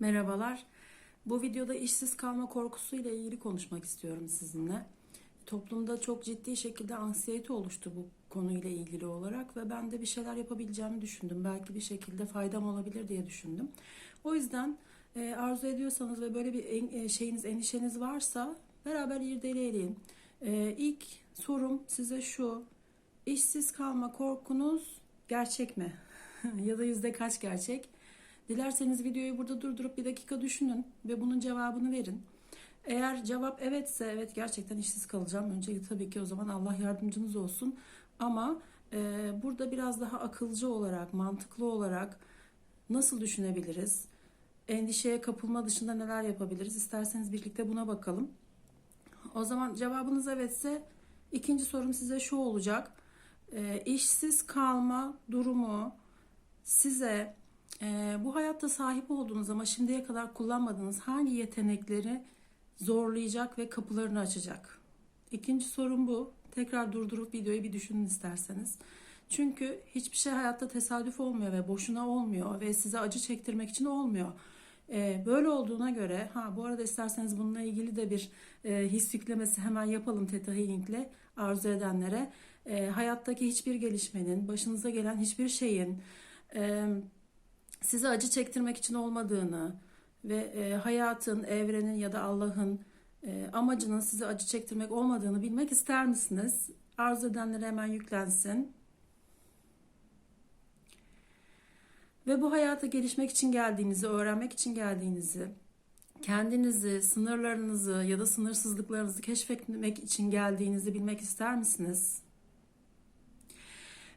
Merhabalar. Bu videoda işsiz kalma korkusuyla ilgili konuşmak istiyorum sizinle. Toplumda çok ciddi şekilde anksiyete oluştu bu konuyla ilgili olarak ve ben de bir şeyler yapabileceğimi düşündüm. Belki bir şekilde faydam olabilir diye düşündüm. O yüzden e, arzu ediyorsanız ve böyle bir e, şeyiniz, endişeniz varsa beraber irdeleyelim. E, ilk sorum size şu. İşsiz kalma korkunuz gerçek mi? ya da yüzde kaç gerçek? Dilerseniz videoyu burada durdurup bir dakika düşünün ve bunun cevabını verin. Eğer cevap evetse evet gerçekten işsiz kalacağım. Öncelikle tabii ki o zaman Allah yardımcınız olsun. Ama e, burada biraz daha akılcı olarak, mantıklı olarak nasıl düşünebiliriz? Endişeye kapılma dışında neler yapabiliriz? İsterseniz birlikte buna bakalım. O zaman cevabınız evetse ikinci sorum size şu olacak. E, işsiz kalma durumu size e, bu hayatta sahip olduğunuz ama şimdiye kadar kullanmadığınız hangi yetenekleri zorlayacak ve kapılarını açacak? İkinci sorum bu. Tekrar durdurup videoyu bir düşünün isterseniz. Çünkü hiçbir şey hayatta tesadüf olmuyor ve boşuna olmuyor ve size acı çektirmek için olmuyor. Ee, böyle olduğuna göre, ha bu arada isterseniz bununla ilgili de bir e, his yüklemesi hemen yapalım Theta Healing'le arzu edenlere. Ee, hayattaki hiçbir gelişmenin, başınıza gelen hiçbir şeyin e, size acı çektirmek için olmadığını ve e, hayatın, evrenin ya da Allah'ın e, amacının size acı çektirmek olmadığını bilmek ister misiniz? Arzu edenlere hemen yüklensin. Ve bu hayata gelişmek için geldiğinizi, öğrenmek için geldiğinizi, kendinizi, sınırlarınızı ya da sınırsızlıklarınızı keşfetmek için geldiğinizi bilmek ister misiniz?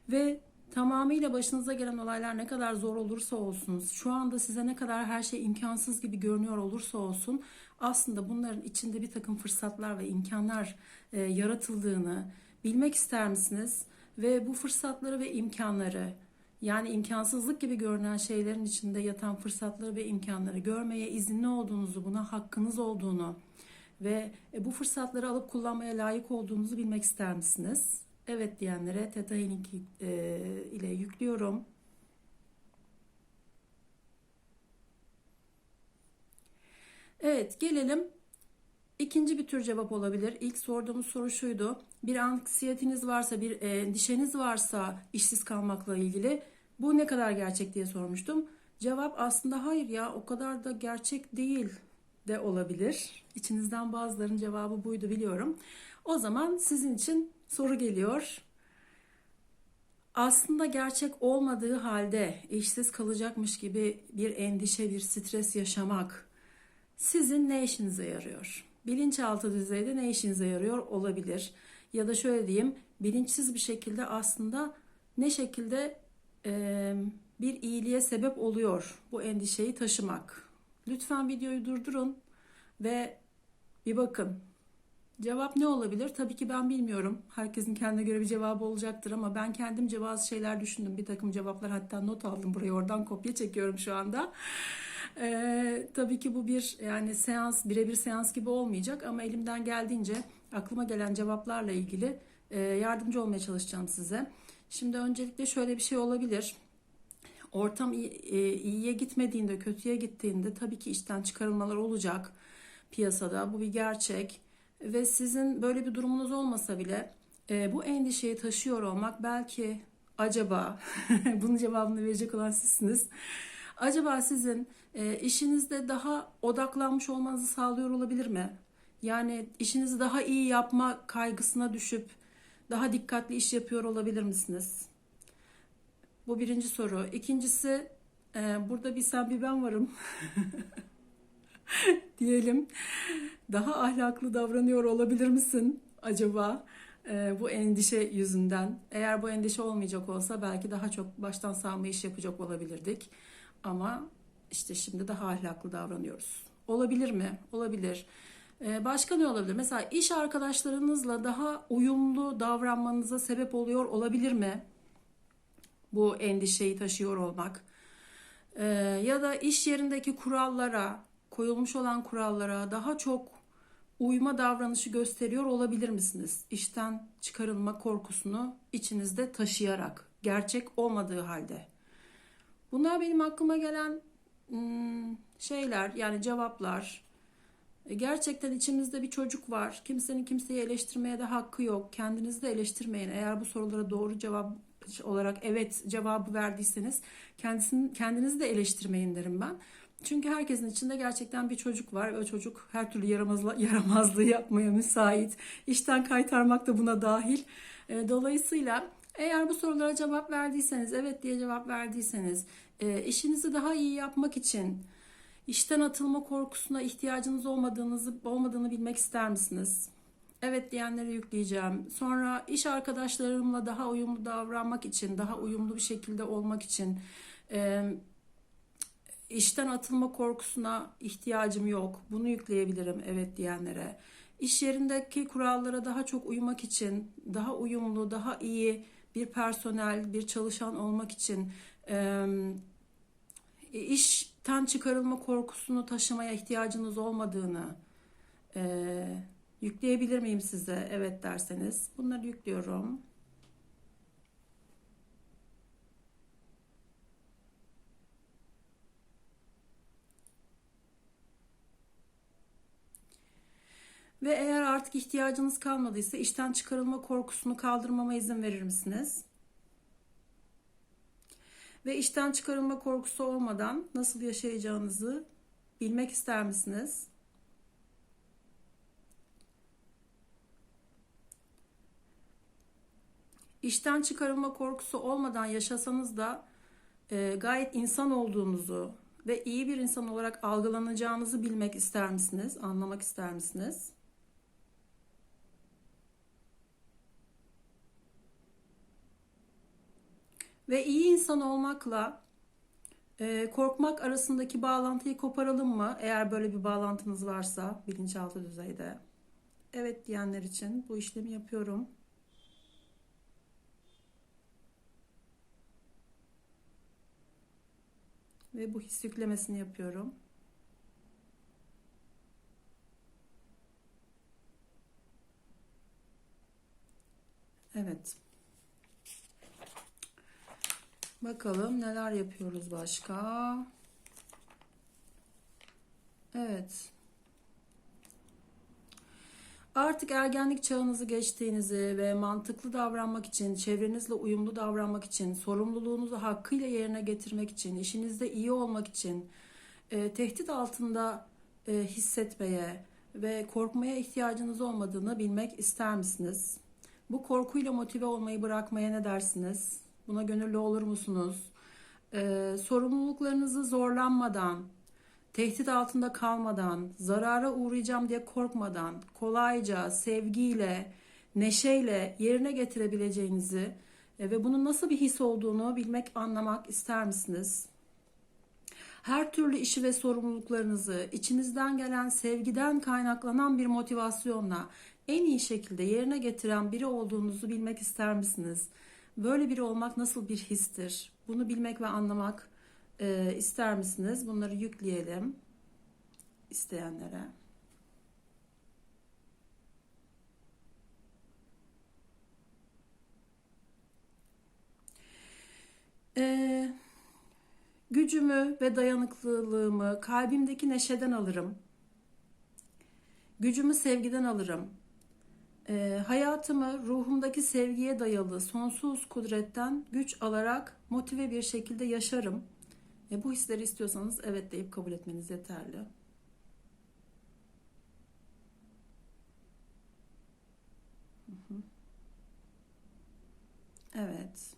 Ve tamamıyla başınıza gelen olaylar ne kadar zor olursa olsun, şu anda size ne kadar her şey imkansız gibi görünüyor olursa olsun, aslında bunların içinde bir takım fırsatlar ve imkanlar e, yaratıldığını bilmek ister misiniz? Ve bu fırsatları ve imkanları, yani imkansızlık gibi görünen şeylerin içinde yatan fırsatları ve imkanları görmeye izinli olduğunuzu, buna hakkınız olduğunu ve e, bu fırsatları alıp kullanmaya layık olduğunuzu bilmek ister misiniz? Evet diyenlere Theta Healing e, ile yüklüyorum. Evet gelelim İkinci bir tür cevap olabilir. İlk sorduğumuz soru şuydu. Bir anksiyetiniz varsa, bir endişeniz varsa işsiz kalmakla ilgili bu ne kadar gerçek diye sormuştum. Cevap aslında hayır ya o kadar da gerçek değil de olabilir. İçinizden bazılarının cevabı buydu biliyorum. O zaman sizin için soru geliyor. Aslında gerçek olmadığı halde işsiz kalacakmış gibi bir endişe, bir stres yaşamak sizin ne işinize yarıyor? Bilinçaltı düzeyde ne işinize yarıyor olabilir. Ya da şöyle diyeyim, bilinçsiz bir şekilde aslında ne şekilde e, bir iyiliğe sebep oluyor bu endişeyi taşımak. Lütfen videoyu durdurun ve bir bakın. Cevap ne olabilir? Tabii ki ben bilmiyorum. Herkesin kendine göre bir cevabı olacaktır ama ben kendimce bazı şeyler düşündüm. Bir takım cevaplar hatta not aldım buraya oradan kopya çekiyorum şu anda. Ee, tabii ki bu bir yani seans birebir seans gibi olmayacak ama elimden geldiğince aklıma gelen cevaplarla ilgili e, yardımcı olmaya çalışacağım size. Şimdi öncelikle şöyle bir şey olabilir. Ortam e, iyiye gitmediğinde, kötüye gittiğinde tabii ki işten çıkarılmalar olacak piyasada. Bu bir gerçek ve sizin böyle bir durumunuz olmasa bile e, bu endişeyi taşıyor olmak belki acaba bunun cevabını verecek olan sizsiniz. Acaba sizin e, işinizde daha odaklanmış olmanızı sağlıyor olabilir mi? Yani işinizi daha iyi yapma kaygısına düşüp daha dikkatli iş yapıyor olabilir misiniz? Bu birinci soru. İkincisi e, burada bir sen bir ben varım. diyelim. Daha ahlaklı davranıyor olabilir misin acaba e, bu endişe yüzünden? Eğer bu endişe olmayacak olsa belki daha çok baştan sağma iş yapacak olabilirdik. Ama işte şimdi daha ahlaklı davranıyoruz. Olabilir mi? Olabilir. E, başka ne olabilir? Mesela iş arkadaşlarınızla daha uyumlu davranmanıza sebep oluyor olabilir mi? Bu endişeyi taşıyor olmak. E, ya da iş yerindeki kurallara, koyulmuş olan kurallara daha çok uyma davranışı gösteriyor olabilir misiniz? İşten çıkarılma korkusunu içinizde taşıyarak, gerçek olmadığı halde. Bunlar benim aklıma gelen hmm, şeyler yani cevaplar. E, Gerçekten içimizde bir çocuk var. Kimsenin kimseyi eleştirmeye de hakkı yok. Kendinizi de eleştirmeyin. Eğer bu sorulara doğru cevap olarak evet cevabı verdiyseniz kendisini, kendinizi de eleştirmeyin derim ben. Çünkü herkesin içinde gerçekten bir çocuk var o çocuk her türlü yaramazla, yaramazlığı yapmaya müsait. İşten kaytarmak da buna dahil. E, Dolayısıyla eğer bu sorulara cevap verdiyseniz, evet diye cevap verdiyseniz, e, işinizi daha iyi yapmak için işten atılma korkusuna ihtiyacınız olmadığınızı olmadığını bilmek ister misiniz? Evet diyenlere yükleyeceğim. Sonra iş arkadaşlarımla daha uyumlu davranmak için, daha uyumlu bir şekilde olmak için, e, işten atılma korkusuna ihtiyacım yok. Bunu yükleyebilirim evet diyenlere. İş yerindeki kurallara daha çok uymak için, daha uyumlu, daha iyi bir personel, bir çalışan olmak için e, işten çıkarılma korkusunu taşımaya ihtiyacınız olmadığını e, yükleyebilir miyim size? Evet derseniz. Bunları yüklüyorum. Ve eğer artık ihtiyacınız kalmadıysa işten çıkarılma korkusunu kaldırmama izin verir misiniz? Ve işten çıkarılma korkusu olmadan nasıl yaşayacağınızı bilmek ister misiniz? İşten çıkarılma korkusu olmadan yaşasanız da e, gayet insan olduğunuzu ve iyi bir insan olarak algılanacağınızı bilmek ister misiniz? Anlamak ister misiniz? Ve iyi insan olmakla e, korkmak arasındaki bağlantıyı koparalım mı? Eğer böyle bir bağlantınız varsa bilinçaltı düzeyde. Evet diyenler için bu işlemi yapıyorum. Ve bu his yüklemesini yapıyorum. Evet. Bakalım neler yapıyoruz başka. Evet. Artık ergenlik çağınızı geçtiğinizi ve mantıklı davranmak için, çevrenizle uyumlu davranmak için, sorumluluğunuzu hakkıyla yerine getirmek için, işinizde iyi olmak için, e, tehdit altında e, hissetmeye ve korkmaya ihtiyacınız olmadığını bilmek ister misiniz? Bu korkuyla motive olmayı bırakmaya ne dersiniz? Buna gönüllü olur musunuz? E, sorumluluklarınızı zorlanmadan, tehdit altında kalmadan, zarara uğrayacağım diye korkmadan, kolayca, sevgiyle, neşeyle yerine getirebileceğinizi e, ve bunun nasıl bir his olduğunu bilmek, anlamak ister misiniz? Her türlü işi ve sorumluluklarınızı içinizden gelen sevgiden kaynaklanan bir motivasyonla en iyi şekilde yerine getiren biri olduğunuzu bilmek ister misiniz? Böyle biri olmak nasıl bir histir? Bunu bilmek ve anlamak e, ister misiniz? Bunları yükleyelim isteyenlere. E, gücümü ve dayanıklılığımı kalbimdeki neşeden alırım. Gücümü sevgiden alırım. E, hayatımı ruhumdaki sevgiye dayalı sonsuz kudretten güç alarak motive bir şekilde yaşarım. E, bu hisleri istiyorsanız evet deyip kabul etmeniz yeterli. Evet.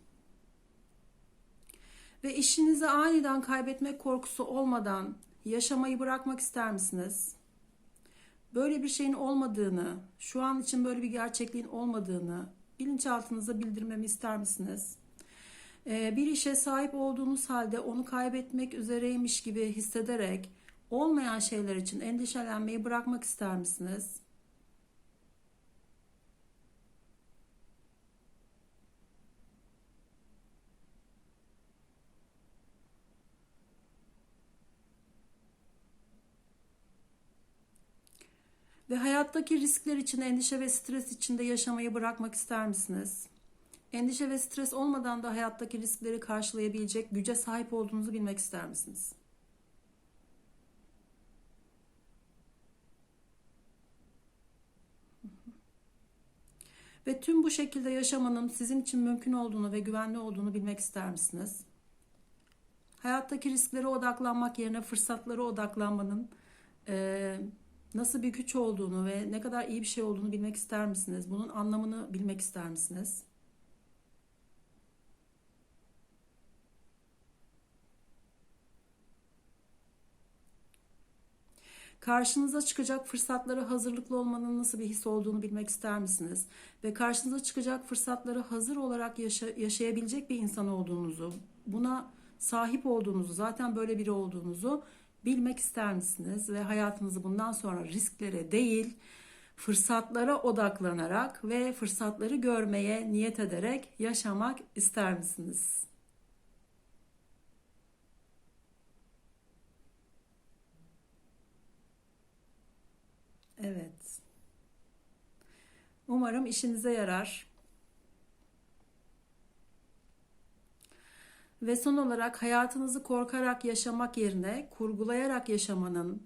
Ve işinizi aniden kaybetmek korkusu olmadan yaşamayı bırakmak ister misiniz? Böyle bir şeyin olmadığını, şu an için böyle bir gerçekliğin olmadığını bilinçaltınıza bildirmemi ister misiniz? Ee, bir işe sahip olduğunuz halde onu kaybetmek üzereymiş gibi hissederek olmayan şeyler için endişelenmeyi bırakmak ister misiniz? Ve hayattaki riskler için endişe ve stres içinde yaşamayı bırakmak ister misiniz? Endişe ve stres olmadan da hayattaki riskleri karşılayabilecek güce sahip olduğunuzu bilmek ister misiniz? Ve tüm bu şekilde yaşamanın sizin için mümkün olduğunu ve güvenli olduğunu bilmek ister misiniz? Hayattaki risklere odaklanmak yerine fırsatlara odaklanmanın e, nasıl bir güç olduğunu ve ne kadar iyi bir şey olduğunu bilmek ister misiniz? Bunun anlamını bilmek ister misiniz? Karşınıza çıkacak fırsatlara hazırlıklı olmanın nasıl bir his olduğunu bilmek ister misiniz? Ve karşınıza çıkacak fırsatları hazır olarak yaşa- yaşayabilecek bir insan olduğunuzu, buna sahip olduğunuzu, zaten böyle biri olduğunuzu bilmek ister misiniz? Ve hayatınızı bundan sonra risklere değil, fırsatlara odaklanarak ve fırsatları görmeye niyet ederek yaşamak ister misiniz? Evet. Umarım işinize yarar. Ve son olarak hayatınızı korkarak yaşamak yerine kurgulayarak yaşamanın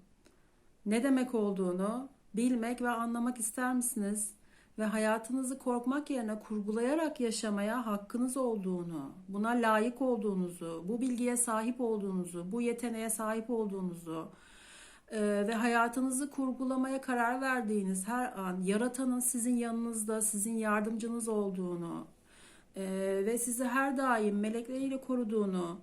ne demek olduğunu bilmek ve anlamak ister misiniz? Ve hayatınızı korkmak yerine kurgulayarak yaşamaya hakkınız olduğunu, buna layık olduğunuzu, bu bilgiye sahip olduğunuzu, bu yeteneğe sahip olduğunuzu e, ve hayatınızı kurgulamaya karar verdiğiniz her an yaratanın sizin yanınızda, sizin yardımcınız olduğunu e, ve sizi her daim melekleriyle koruduğunu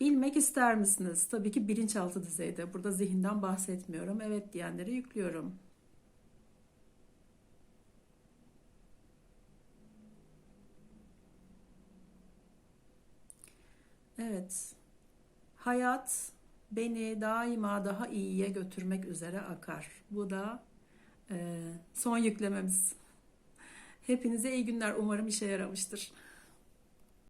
bilmek ister misiniz? Tabii ki bilinçaltı düzeyde. Burada zihinden bahsetmiyorum. Evet diyenlere yüklüyorum. Evet. Hayat beni daima daha iyiye götürmek üzere akar. Bu da e, son yüklememiz. Hepinize iyi günler. Umarım işe yaramıştır.